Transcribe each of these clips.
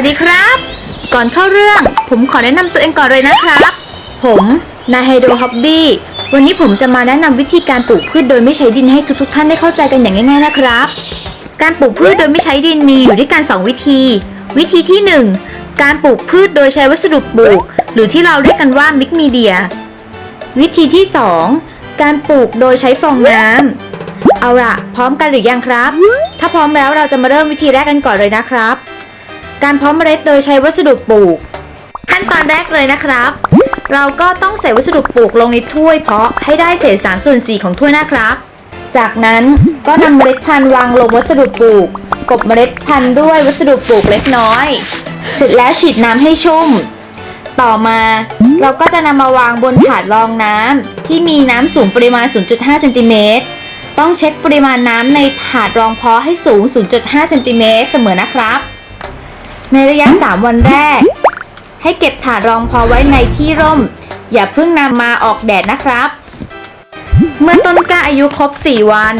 วัสดีครับ ก่อนเข้าเรื่อง ผมขอแนะนำตัวเองก่อนเลยนะครับ ผมนายไฮโดรฮอบบี้วันนี้ผมจะมาแนะนำวิธีการปลูกพืชโดยไม่ใช้ดินให้ทุกๆท่านได้เข้าใจกันอย่างง่ายๆนะครับ การปลูกพืชโดยไม่ใช้ดินมีอยู่ด้วยกันสองวิธี วิธีที่หนึ่งการปลูกพืชโดยใช้วัสดุปลูก หรือที่เราเรียกกันว่ามิกมีเดีย วิธีที่สองการปลูกโดยใช้ฟองน้ำเอาละพร้อมกันหรือยังครับ ถ้าพร้อมแล้วเราจะมาเริ่มวิธีแรกกันก่อนเลยนะครับ การเพาะเมล็ดโดยใช้วัสดุปลูก ขั้นตอนแรกเลยนะครับ เราก็ต้องใส่วัสดุปลูกลงในถ้วยเพาะให้ได้เศษ3ส่วน4ของถ้วยนะครับ จากนั้นก็นำเมล็ดพันธุ์วางลงวัสดุปลูก กบเมล็ดพันธุ์ด้วยวัสดุปลูกเล็กน้อย เสร็จแล้วฉีดน้ำให้ชุ่ม ต่อมาเราก็จะนำมาวางบนถาดรองน้ำที่มีน้ำสูงปริมาณ 0.5เซนติเมตรต้องเช็คปริมาณน้ำในถาดรองเพาะให้สูง 0.5เซนติเมตรเสมอนะครับ ในระยะ 3 วันแรก ให้เก็บถาดรองพาะไว้ในที่ร่ม อย่าเพิ่งนำมาออกแดดนะครับ เมื่อต้นกล้าอายุครบ 4 วัน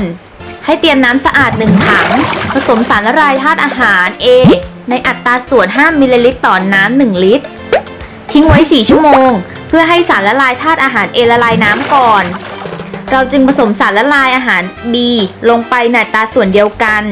ให้เตรียมน้ำสะอาด 1 ถัง ผสมสารละลายธาตุอาหาร A ในอัตราส่วน 5 มิลลิลิตรต่อนน้ำ 1 ลิตร ทิ้งไว้ 4 ชั่วโมง เพื่อให้สารละลายธาตุอาหาร A ละลายน้ำก่อน เราจึงผสมสารละลายอาหาร B ลงไปในอัตราส่วนเดียวกัน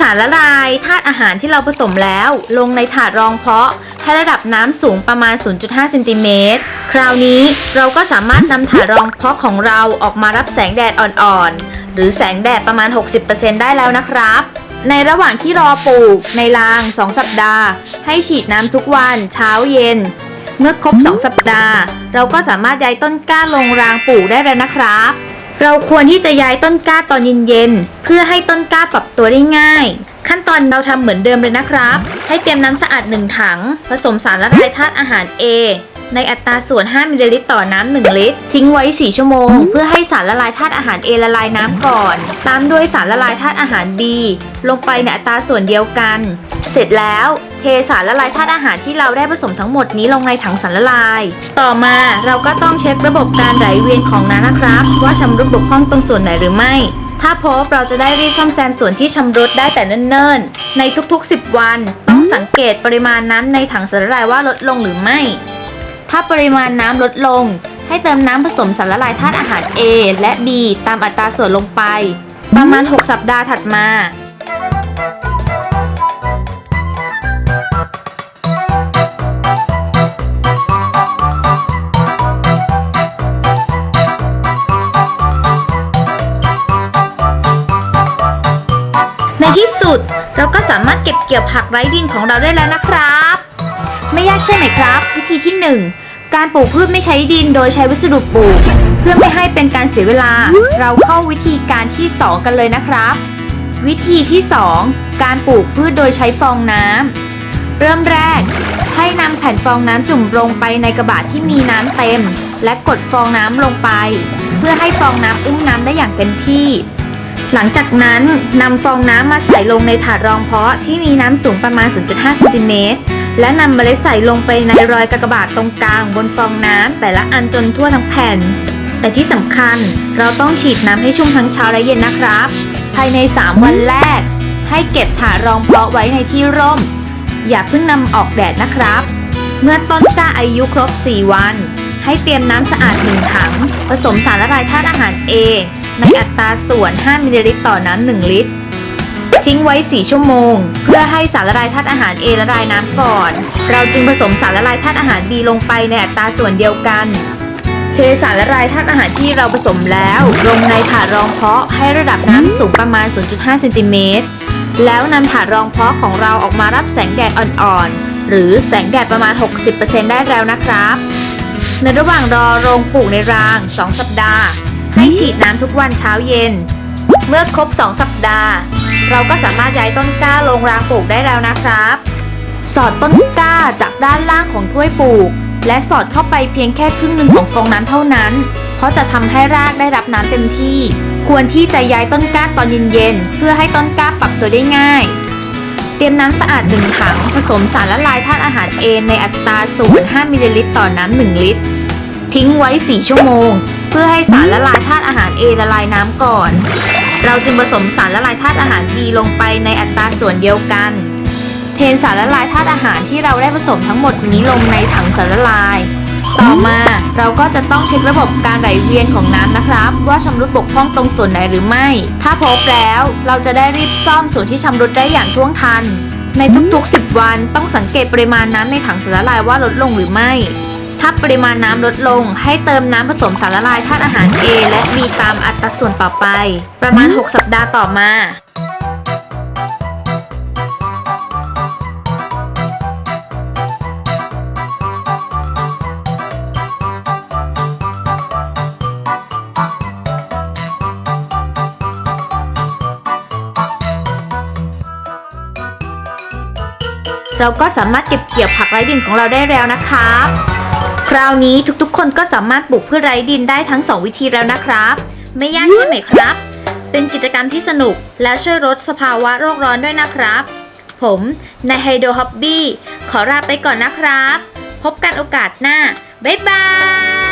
สารละลายธาตุอาหารที่เราผสมแล้ว ลงในถาดรองเพาะให้ระดับน้ำสูงประมาณ 0.5เซนติเมตรคราวนี้เราก็สามารถนำถาดรองเพาะของเราออกมารับแสงแดดอ่อนๆ หรือแสงแดดประมาณ 60%ได้แล้วนะครับ ในระหว่างที่รอปลูกในราง 2 สัปดาห์ ให้ฉีดน้ำทุกวันเช้าเย็น เมื่อครบ 2 สัปดาห์ เราก็สามารถย้ายต้นกล้าลงรางปลูกได้แล้วนะครับ เราควรที่จะย้ายต้นกล้าตอนเย็นๆ เพื่อให้ต้นกล้าปรับตัวได้ง่าย ขั้นตอนเราทำเหมือนเดิมเลยนะครับ ให้เตรียมน้ำสะอาด 1 ถัง ผสมสารละลายธาตุอาหาร A ในอัตราส่วน 5มิลลิลิตรต่อน้ำ1ลิตร ทิ้งไว้ 4 ชั่วโมง เพื่อให้สารละลายธาตุอาหาร A ละลายน้ำก่อน ตามด้วยสารละลายธาตุอาหาร B ลงไปในอัตราส่วนเดียวกัน เสร็จแล้วเทสารละลายธาตุอาหารที่เราได้ผสมทั้งหมดนี้ลงในถังสารละลาย ต่อมาเราก็ต้องเช็คระบบการไหลเวียนของน้ำนะครับ ว่าชำรุดบกพร่องตรงส่วนไหนหรือไม่ ถ้าพบเราจะได้รีบซ่อมแซมส่วนที่ชำรุดได้แต่เนิ่นๆ ในทุกๆ 10 วัน ต้องสังเกตปริมาณน้ำในถังสารละลายว่าลดลงหรือไม่ ถ้าปริมาณน้ำลดลง ให้เติมน้ำผสมสารละลายธาตุอาหาร A และ B ตามอัตราส่วนลงไป ประมาณ 6 สัปดาห์ถัดมา ในที่สุดเราก็สามารถเก็บเกี่ยวผักไร้ดินของเราได้แล้วนะครับ ไม่ยากใช่ไหมครับ วิธีที่ 1 การปลูกพืชไม่ใช้ดินโดยใช้วัสดุปลูก เพื่อไม่ให้เป็นการเสียเวลา เราเข้าวิธีการที่ 2 กันเลยนะครับ วิธีที่ 2 การปลูกพืชโดยใช้ฟองน้ำเริ่มแรก ให้นำแผ่นฟองน้ำจุ่มลงไปในกระบะที่มีน้ำเต็ม และกดฟองน้ำลงไป เพื่อให้ฟองน้ำอุ้มน้ำได้อย่างเต็มที่ หลังจากนั้นนำฟองน้ำมาใส่ลงในถาดรองเพาะที่มีน้ำสูงประมาณ 0.5เซนติเมตร และนำเมล็ดใส่ลงไปในรอยกากบาทตรงกลางบนฟองน้ำแต่ละอันจนทั่วทั้งแผ่น แต่ที่สำคัญเราต้องฉีดน้ำให้ชุ่มทั้งเช้าและเย็นนะครับ ภายใน 3 วันแรก ให้เก็บถาดรองเพาะไว้ในที่ร่ม อย่าเพิ่งนำออกแดดนะครับ เมื่อต้นกล้าอายุครบ 4 วัน ให้เตรียมน้ำสะอาด1ถัง ผสมสารละลายธาตุอาหาร A ในอัตราส่วน 5 มิลลิลิตรต่อน้ำ 1 ลิตร ทิ้งไว้ 4 ชั่วโมง เพื่อให้สารละลายธาตุอาหาร A ละลายน้ำก่อน เราจึงผสมสารละลายธาตุอาหาร B ลงไปในอัตราส่วนเดียวกัน เทสารละลายธาตุอาหารที่เราผสมแล้ว ลงในถาดรองเพาะให้ระดับน้ำสูงประมาณ 0.5เซนติเมตร แล้วนำถาดรองเพาะของเราออกมารับแสงแดดอ่อนๆ หรือแสงแดดประมาณ 60%ได้แล้วนะครับ ในระหว่างรอโรงปลูกในราง 2 สัปดาห์ ให้ฉีดน้ำทุกวันเช้าเย็น เมื่อครบ 2 สัปดาห์ เราก็สามารถย้ายต้นกล้าลงรางปลูกได้แล้วนะครับ สอดต้นกล้าจากด้านล่างของถ้วยปลูก และสอดเข้าไปเพียงแค่ครึ่งหนึ่งของฟองน้ำเท่านั้น เพราะจะทำให้รากได้รับน้ำเต็มที่ ควรที่จะย้ายต้นกล้าตอนเย็นๆเพื่อให้ต้นกล้าปรับตัวได้ง่าย เตรียมน้ำสะอาดหนึ่งถังผสมสารละลายธาตุอาหาร A ในอัตราส่วน5มิลลิลิตรต่อน้ำ1ลิตร ทิ้งไว้ 4 ชั่วโมง เพื่อให้สารละลายธาตุอาหาร A ละลายน้ำก่อน เราจึงผสมสารละลายธาตุอาหาร B ลงไปในอัตราส่วนเดียวกัน เทสารละลายธาตุอาหารที่เราได้ผสมทั้งหมดนี้ลงในถังสารละลาย ต่อมาเราก็จะต้องเช็คระบบการไหลเวียนของน้ำนะครับ ว่าชำรุดบกพร่องตรงส่วนไหนหรือไม่ ถ้าพบแล้วเราจะได้รีบซ่อมส่วนที่ชำรุดได้อย่างท่วงทัน ในทุกๆ 10 วันต้องสังเกตปริมาณน้ำในถังสารละลายว่าลดลงหรือไม่ ถ้าปริมาณน้ำลดลง ให้เติมน้ำผสมสารละลายธาตุอาหาร A และ B ตามอัตราส่วนต่อไป ประมาณ 6 สัปดาห์ต่อมาเราก็สามารถเก็บเกี่ยวผักไร้ดินของเราได้แล้วนะครับ ราวนี้ทุกๆ คนก็สามารถปลูกพืชไร้ดินได้ทั้ง 2 วิธีแล้วนะครับ ไม่ยากใช่ไหมครับ เป็นกิจกรรมที่สนุกและช่วยลดสภาวะโลกร้อนด้วยนะครับ ผมนายไฮโดฮอบบี้ขอลาไปก่อนนะครับ พบกันโอกาสหน้า บ๊ายบาย